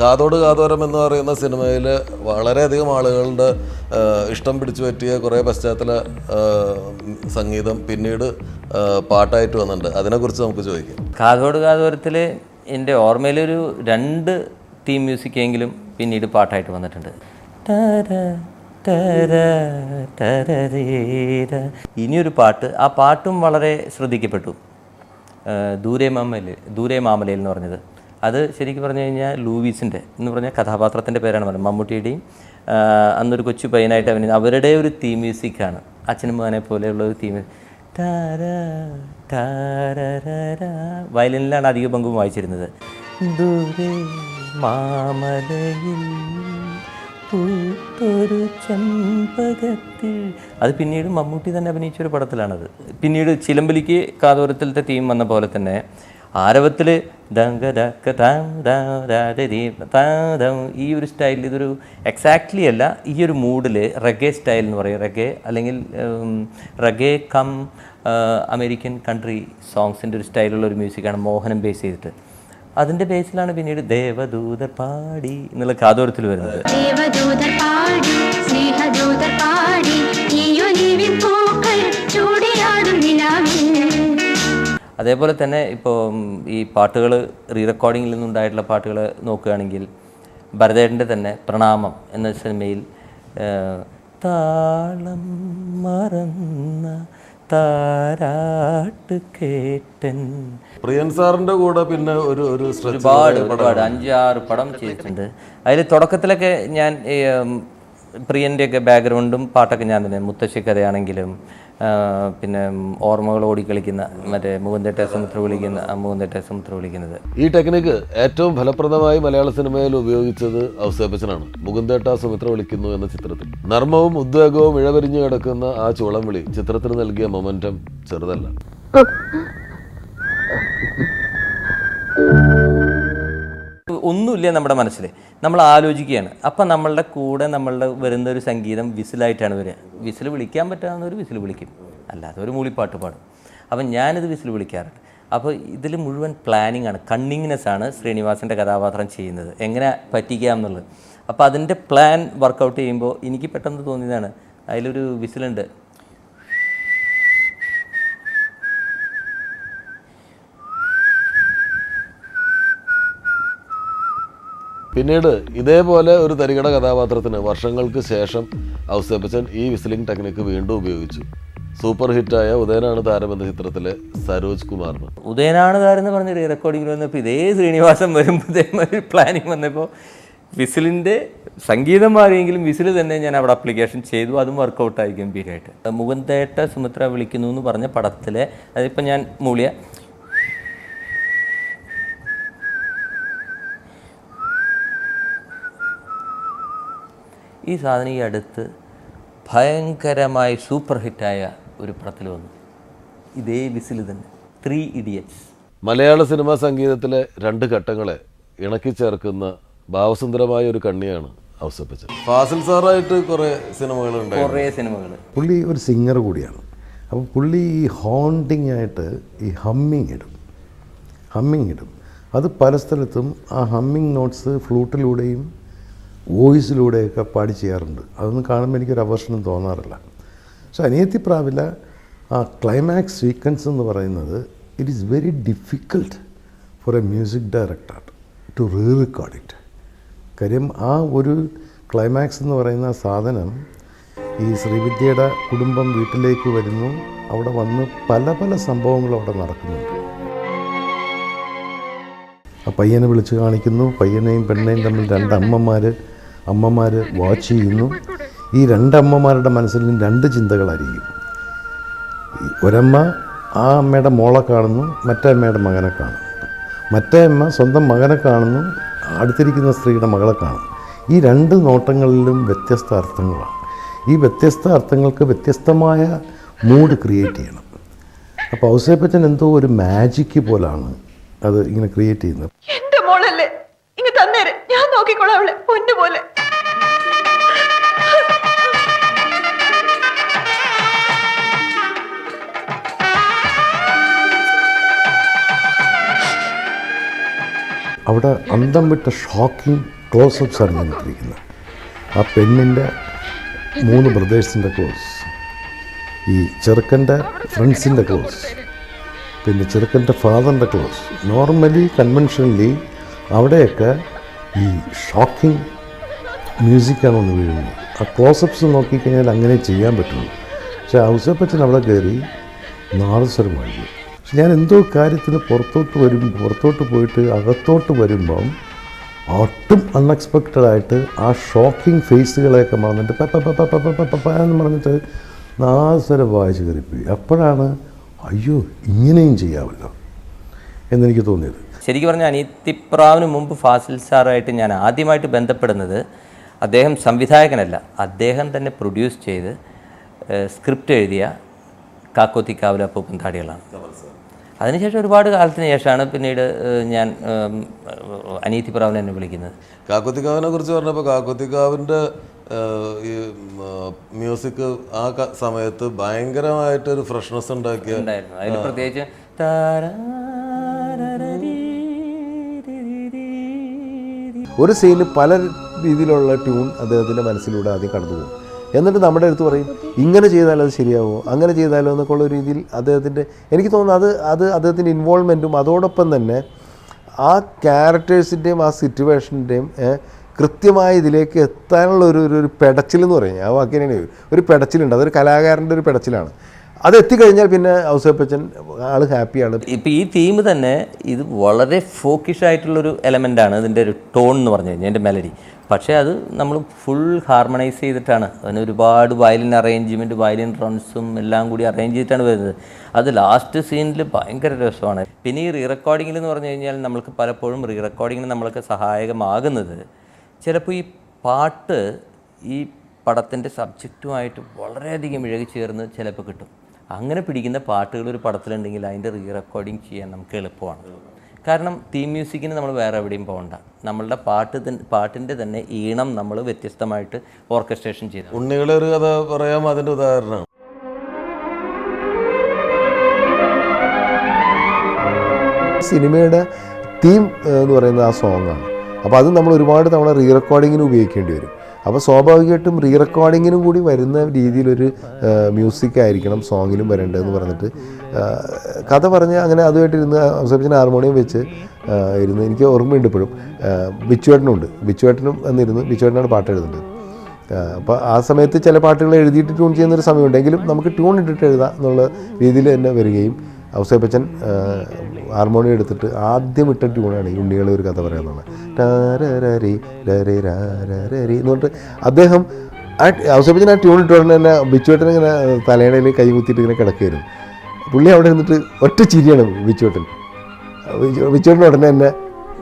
കാതോട് കാതോരം എന്ന് പറയുന്ന സിനിമയിൽ വളരെയധികം ആളുകളുടെ ഇഷ്ടം പിടിച്ചു പറ്റിയ കുറേ പശ്ചാത്തല സംഗീതം പിന്നീട് പാട്ടായിട്ട് വന്നിട്ടുണ്ട്. അതിനെക്കുറിച്ച് നമുക്ക് ചോദിക്കാം. കാതോട് കാതോരത്തിൽ എന്റെ ഓർമ്മയിലൊരു രണ്ട് തീം മ്യൂസിക് എങ്കിലും പിന്നീട് പാട്ടായിട്ട് വന്നിട്ടുണ്ട്. ഇനിയൊരു പാട്ട്. ആ പാട്ടും വളരെ ശ്രദ്ധിക്കപ്പെട്ടു. ദൂരെ മാമലയിൽ ദൂരെ മാമലയിൽ എന്ന് പറഞ്ഞത്. അത് ശരിക്കും പറഞ്ഞു കഴിഞ്ഞാൽ ലൂവീസിന്റെ എന്ന് പറഞ്ഞാൽ കഥാപാത്രത്തിന്റെ പേരാണ് പറഞ്ഞത്. മമ്മൂട്ടിയുടെയും അന്നൊരു കൊച്ചു പയ്യനായിട്ട് അവന് അവരുടെ ഒരു തീം മ്യൂസിക്കാണ് അച്ഛനും മകനെ പോലെയുള്ള ഒരു തീം വയലിനിലാണ് അധിക പങ്കും വായിച്ചിരുന്നത്. മാമലയിൽ അത് പിന്നീട് മമ്മൂട്ടി തന്നെ അഭിനയിച്ച ഒരു പടത്തിലാണത്. പിന്നീട് ചിലമ്പലിക്ക് കാതോരത്തിലത്തെ തീം വന്ന പോലെ തന്നെ ആരവത്തിൽ ഈ ഒരു സ്റ്റൈലിൽ ഇതൊരു എക്സാക്ട്ലി അല്ല ഈ ഒരു മൂഡിൽ റഗേ സ്റ്റൈൽ എന്ന് പറയും. റഗേ അല്ലെങ്കിൽ റഗേ കം അമേരിക്കൻ കൺട്രി സോങ്സിന്റെ ഒരു സ്റ്റൈലുള്ള ഒരു മ്യൂസിക്കാണ് മോഹനം ബേസ് ചെയ്തിട്ട്. അതിന്റെ ബേസിലാണ് പിന്നീട് ദേവദൂതർ പാടി എന്നുള്ള കാതോരത്തിൽ വരുന്നത്. ദേവദൂതർ അതേപോലെ തന്നെ ഇപ്പോൾ ഈ പാട്ടുകൾ റീ റെക്കോർഡിങ്ങിൽ നിന്നുണ്ടായിട്ടുള്ള പാട്ടുകൾ നോക്കുകയാണെങ്കിൽ ഭരതേട്ടന്റെ തന്നെ പ്രണാമം എന്ന സിനിമയിൽ താളം മറന്ന താരാട്ട് കേട്ടൻ. പ്രിയൻ സാറിന്റെ കൂടെ പിന്നെ ഒരു ഒരു ഒരുപാട് ഒരുപാട് അഞ്ചാറ് പടം ചെയ്തിട്ടുണ്ട്. അതിൽ തുടക്കത്തിലൊക്കെ ഞാൻ പ്രിയന്റെയൊക്കെ ബാക്ക്ഗ്രൗണ്ടും പാട്ടൊക്കെ ഞാൻ തന്നെ. മുത്തശ്ശി കഥയാണെങ്കിലും പിന്നെ ഓർമ്മകൾ ഓടിക്കളിക്കുന്ന മറ്റേ മുകുന്ദേട്ട സമുദ്ര വിളിക്കുന്ന മുകുന്ദേട്ട സമുദ്ര വിളിക്കുന്നത്. ഈ ടെക്നിക്ക് ഏറ്റവും ഫലപ്രദമായി മലയാള സിനിമയിൽ ഉപയോഗിച്ചത് ഔസേപ്പച്ചനാണ്. മുകുന്ദേട്ട സമുദ്ര വിളിക്കുന്നു എന്ന ചിത്രത്തിൽ. നർമ്മവും ഉദ്വേഗവും ഇഴവരിഞ്ഞു കിടക്കുന്ന ആ ചുളം വിളി ചിത്രത്തിന് നൽകിയ മൊമെന്റം ചെറുതല്ല. ഒന്നുമില്ല നമ്മുടെ മനസ്സിൽ നമ്മൾ ആലോചിക്കുകയാണ്. അപ്പം നമ്മളുടെ കൂടെ നമ്മളുടെ വരുന്ന ഒരു സംഗീതം വിസിലായിട്ടാണ് വരിക. വിസിൽ വിളിക്കാൻ പറ്റാവുന്ന ഒരു വിസിൽ വിളിക്കും. അല്ലാതെ ഒരു മൂളിപ്പാട്ട് പാടും. അപ്പം ഞാനിത് വിസിൽ വിളിക്കാറുണ്ട്. അപ്പോൾ ഇതിൽ മുഴുവൻ പ്ലാനിങ് ആണ്. കണ്ണിങ്നെസ് ആണ് ശ്രീനിവാസന്റെ കഥാപാത്രം ചെയ്യുന്നത്. എങ്ങനെ പറ്റിക്കാം എന്നുള്ളത്. അപ്പോൾ അതിന്റെ പ്ലാൻ വർക്കൗട്ട് ചെയ്യുമ്പോൾ എനിക്ക് പെട്ടെന്ന് തോന്നിയതാണ്. അതിലൊരു വിസിലുണ്ട്. പിന്നീട് ഇതേപോലെ ഒരു തരികട കഥാപാത്രത്തിന് വർഷങ്ങൾക്ക് ശേഷം ഔസേപ്പച്ചൻ ഈ വിസിലിംഗ് ടെക്നിക്ക് വീണ്ടും ഉപയോഗിച്ചു. സൂപ്പർ ഹിറ്റായ ഉദയനാണ് താരം എന്ന ചിത്രത്തിലെ സരോജ് കുമാറിന്. ഉദയനാണ് താരം എന്ന് പറഞ്ഞ റീറെക്കോർഡിംഗിൽ വന്നപ്പോൾ ഇതേ ശ്രീനിവാസം വരുമ്പോൾ ഇതേമാതിരി പ്ലാനിങ് വന്നപ്പോൾ വിസിലിന്റെ സംഗീതം മാറിയെങ്കിലും വിസിൽ തന്നെ ഞാൻ അവിടെ അപ്ലിക്കേഷൻ ചെയ്തു. അതും വർക്കൗട്ടായി ഗംഭീരമായിട്ട് മുകുന്ദേട്ട സുമിത്ര വിളിക്കുന്നു എന്ന് പറഞ്ഞ പടത്തിലെ അതിപ്പോൾ ഞാൻ മൂളിയ ഈ സാധനം ഈ അടുത്ത് ഭയങ്കരമായി സൂപ്പർ ഹിറ്റായ ഒരു പടത്തിൽ വന്നു. ഇതേ വിസിൽ തന്നെ. ത്രീ ഇഡിയറ്റ്സ് മലയാള സിനിമാ സംഗീതത്തിലെ രണ്ട് ഘട്ടങ്ങളെ ഇണക്കി ചേർക്കുന്ന ഭാവസുന്ദരമായ ഒരു കണ്ണിയാണ് ഔസേപ്പച്ചൻ ഫാസിൽ സാറായിട്ട് കുറേ സിനിമകളുണ്ട് കുറേ സിനിമകൾ പുള്ളി ഒരു സിംഗർ കൂടിയാണ്. അപ്പോൾ പുള്ളി ഈ ഹോണ്ടിങ് ആയിട്ട് ഈ ഹമ്മിങ് ഇടും. ഹമ്മിങ് ഇടും. അത് പല സ്ഥലത്തും ആ ഹമ്മിങ് നോട്ട്സ് ഫ്ലൂട്ടിലൂടെയും വോയിസിലൂടെയൊക്കെ പാടി ചെയ്യാറുണ്ട് അതൊന്നും കാണുമ്പോൾ എനിക്കൊരു അവർഷനും തോന്നാറില്ല. പക്ഷെ അനിയത്തി പ്രാവില ആ ക്ലൈമാക്സ് സീക്വൻസ് എന്ന് പറയുന്നത് it is very difficult for a music director to rerecord it കാര്യം ആ ഒരു ക്ലൈമാക്സ് എന്ന് പറയുന്ന സാധനം ഈ ശ്രീവിദ്യയുടെ കുടുംബം വീട്ടിലേക്ക് വരുന്നു. അവിടെ വന്ന് പല പല സംഭവങ്ങളും അവിടെ നടക്കുന്നുണ്ട്. പയ്യനെ വിളിച്ച് കാണിക്കുന്നു. പയ്യനെയും പെണ്ണിനെയും തമ്മിൽ രണ്ട് അമ്മമാർ അമ്മമാർ വാച്ച് ചെയ്യുന്നു. ഈ രണ്ടമ്മമാരുടെ മനസ്സിലും രണ്ട് ചിന്തകളായിരിക്കും ഒരമ്മ ആ അമ്മയുടെ മോളെ കാണുന്നു മറ്റേ അമ്മയുടെ മകനെ കാണുന്നു. മറ്റേ അമ്മ സ്വന്തം മകനെ കാണുന്നു അടുത്തിരിക്കുന്ന സ്ത്രീയുടെ മകളെ കാണും ഈ രണ്ട് നോട്ടങ്ങളിലും വ്യത്യസ്ത അർത്ഥങ്ങളാണ്. ഈ വ്യത്യസ്ത അർത്ഥങ്ങൾക്ക് വ്യത്യസ്തമായ മൂഡ് ക്രിയേറ്റ് ചെയ്യണം. അപ്പോൾ ഔസേപ്പച്ചൻ എന്തോ ഒരു മാജിക്ക് പോലാണ് അത് ഇങ്ങനെ ക്രിയേറ്റ് ചെയ്യുന്നത്. മോളല്ലേ? ഇങ്ങ് തന്നേരെ. ഞാൻ നോക്കിക്കോളാം അവളെ. പൊന്നു പോലെ. അവിടെ അന്തം വിട്ട ഷോക്കിംഗ് ക്ലോസപ്സാണ് ഞാൻ ഇട്ടിരിക്കുന്നത്. ആ പെണ്ണിന്റെ മൂന്ന് ബ്രദേഴ്സിന്റെ ക്ലോസ്. ഈ ചെറുക്കന്റെ ഫ്രണ്ട്സിന്റെ ക്ലോസ്. പിന്നെ ചെറുക്കന്റെ ഫാദറിന്റെ ക്ലോസ്. നോർമലി കൺവെൻഷനലി അവിടെയൊക്കെ ഈ ഷോക്കിംഗ് മ്യൂസിക്കാണ് ഒന്ന് വീഴുന്നത് ആ ക്ലോസപ്സ് നോക്കിക്കഴിഞ്ഞാൽ അങ്ങനെ ചെയ്യാൻ പറ്റുള്ളൂ. പക്ഷേ ഔസപ്പച്ചൻ അവിടെ കയറി നാദസ്വരം വായിക്കും. പക്ഷെ ഞാൻ എന്തോ കാര്യത്തിന് പുറത്തോട്ട് വരും പുറത്തോട്ട് പോയിട്ട് അകത്തോട്ട് വരുമ്പം ഒട്ടും അൺഎക്സ്പെക്റ്റഡായിട്ട് ആ ഷോക്കിംഗ് ഫേസുകളെയൊക്കെ മറന്നിട്ട് പപ്പ എന്ന് പറഞ്ഞിട്ട് നാസരം വായിച്ച് കയറിപ്പോയി. അപ്പോഴാണ് അയ്യോ ഇങ്ങനെയും ചെയ്യാമല്ലോ എന്നെനിക്ക് തോന്നിയത്. ശരിക്കും പറഞ്ഞാൽ അനിയത്തിപ്രാവിന് മുമ്പ് ഫാസിൽ സാറായിട്ട് ഞാൻ ആദ്യമായിട്ട് ബന്ധപ്പെടുന്നത് അദ്ദേഹം സംവിധായകനല്ല. അദ്ദേഹം തന്നെ പ്രൊഡ്യൂസ് ചെയ്ത് സ്ക്രിപ്റ്റ് എഴുതിയ കാക്കോത്തി കാവല പൂപ്പും താടികളാണ്. അതിനുശേഷം ഒരുപാട് കാലത്തിന് ശേഷമാണ് പിന്നീട് ഞാൻ ഏം, അനിയത്തിപ്രാവിനെ എന്നെ വിളിക്കുന്നത്. കാക്കോത്തിക്കാവിനെ കുറിച്ച് പറഞ്ഞപ്പോൾ കാക്കോത്തിക്കാവിന്റെ ഈ മ്യൂസിക് ആ സമയത്ത് ഭയങ്കരമായിട്ടൊരു ഫ്രഷ്നെസ് ഉണ്ടാക്കിയ അതിൽ പ്രത്യേകിച്ച് താരാ ഒരു സീനിൽ പല രീതിയിലുള്ള ട്യൂൺ അദ്ദേഹത്തിന്റെ മനസ്സിലൂടെ ആദ്യം കടന്നു പോകും. എന്നിട്ട് നമ്മുടെ അടുത്ത് പറയും ഇങ്ങനെ ചെയ്താൽ അത് ശരിയാവുമോ അങ്ങനെ ചെയ്താലോ? എന്നൊക്കെ ഉള്ള രീതിയിൽ അദ്ദേഹത്തിന്റെ എനിക്ക് തോന്നുന്നു അത് അത് അദ്ദേഹത്തിന്റെ ഇൻവോൾവ്മെന്റും അതോടൊപ്പം തന്നെ ആ ക്യാരക്ടേഴ്സിന്റെയും ആ സിറ്റുവേഷന്റെയും കൃത്യമായ ഇതിലേക്ക് എത്താനുള്ള ഒരു ഒരു- പെടച്ചിലെന്ന് പറയും. ആ വാക്കിനെ ഒരു പെടച്ചിലുണ്ട്. അതൊരു കലാകാരന്റെ ഒരു പെടച്ചിലാണ്. അത് എത്തിക്കഴിഞ്ഞാൽ പിന്നെ ഔസേപ്പച്ചൻ ആൾ ഹാപ്പിയാണ്. ഇപ്പം ഈ തീം തന്നെ ഇത് വളരെ ഫോക്കിഷ് ആയിട്ടുള്ളൊരു എലമെന്റാണ് ഇതിന്റെ ഒരു ടോൺ എന്ന് പറഞ്ഞു കഴിഞ്ഞാൽ എന്റെ മെലഡി പക്ഷേ അത് നമ്മൾ ഫുൾ ഹാർമണൈസ് ചെയ്തിട്ടാണ്. അതിന് ഒരുപാട് വയലിൻ അറേഞ്ച്മെന്റ് വയലിൻ റൺസും എല്ലാം കൂടി അറേഞ്ച് ചെയ്തിട്ടാണ് വരുന്നത്. അത് ലാസ്റ്റ് സീനിൽ ഭയങ്കര രസമാണ്. പിന്നെ ഈ റീ റെക്കോർഡിങ്ങിൽ എന്ന് പറഞ്ഞു കഴിഞ്ഞാൽ നമ്മൾക്ക് പലപ്പോഴും റീ റെക്കോർഡിങ്ങിന് നമ്മൾക്ക് സഹായകമാകുന്നത്. ചിലപ്പോൾ ഈ പാട്ട് ഈ പടത്തിന്റെ സബ്ജക്റ്റുമായിട്ട് വളരെയധികം ഇഴകി ചേർന്ന് ചിലപ്പോൾ കിട്ടും. അങ്ങനെ പിടിക്കുന്ന പാട്ടുകൾ ഒരു പടത്തിലുണ്ടെങ്കിൽ അതിന്റെ റീ റെക്കോർഡിങ് ചെയ്യാൻ നമുക്ക് എളുപ്പമാണ്. കാരണം തീം മ്യൂസിക്കിന് നമ്മൾ വേറെ എവിടെയും പോകണ്ട. നമ്മളുടെ പാട്ട് പാട്ടിന്റെ തന്നെ ഈണം നമ്മൾ വ്യത്യസ്തമായിട്ട് ഓർക്കസ്ട്രേഷൻ ചെയ്തു. ഉണ്ണികളെ ഒരു കഥ പറയാം അതിന്റെ ഉദാഹരണം സിനിമയുടെ തീം എന്ന് പറയുന്നത് ആ സോങ്ങാണ് അപ്പോൾ അത് നമ്മൾ ഒരുപാട് തവണ റീ റെക്കോർഡിങ്ങിന് ഉപയോഗിക്കേണ്ടി വരും. അപ്പോൾ സ്വാഭാവികമായിട്ടും റീ റെക്കോർഡിങ്ങിനും കൂടി വരുന്ന രീതിയിലൊരു മ്യൂസിക് ആയിരിക്കണം സോങ്ങിലും വരേണ്ടതെന്ന് പറഞ്ഞിട്ട്. കഥ പറഞ്ഞ് അങ്ങനെ അതുമായിട്ട് ഇരുന്ന് അവസരത്തിന് ഹാർമോണിയം വെച്ച് ഇരുന്ന് എനിക്ക് ഓർമ്മയുണ്ട് ഇപ്പോഴും. ബിച്ചുവേട്ടനുണ്ട്. ബിച്ചുവേട്ടനും എന്നിരുന്നു ബിച്ചുവേട്ടനാണ് പാട്ട് എഴുതുന്നത്. അപ്പോൾ ആ സമയത്ത് ചില പാട്ടുകൾ എഴുതിയിട്ട് ട്യൂൺ ചെയ്യുന്നൊരു സമയമുണ്ടെങ്കിലും നമുക്ക് ട്യൂൺ ഇട്ടിട്ട് എഴുതാം എന്നുള്ള രീതിയിൽ തന്നെ വരികയും ഔസേപ്പച്ചൻ ഹാർമോണിയം എടുത്തിട്ട് ആദ്യം ഇട്ട ട്യൂണാണ് ഈ ഉണ്ണികളെ ഒരു കഥ പറയാന്നുള്ളത് എന്ന് പറഞ്ഞിട്ട് അദ്ദേഹം ആ ഔസേപ്പച്ചൻ ആ ട്യൂൺ ഇട്ട് ഉടനെ തന്നെ ബിച്ചുവേട്ടൻ ഇങ്ങനെ തലേണയിൽ കൈ കുത്തിയിട്ട് ഇങ്ങനെ കിടക്കുകയായിരുന്നു. പുള്ളി അവിടെ ഇരുന്നിട്ട് ഒറ്റ ചിരിയാണ് ബിച്ചുവേട്ടൻ. ബിച്ചുവേട്ടൻ ഉടനെ തന്നെ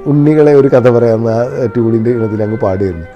ഉണ്ണികളെ ഒരു കഥ പറയാമെന്ന് ആ ട്യൂണിന്റെ ഇനത്തിൽ അങ്ങ് പാടുമായിരുന്നു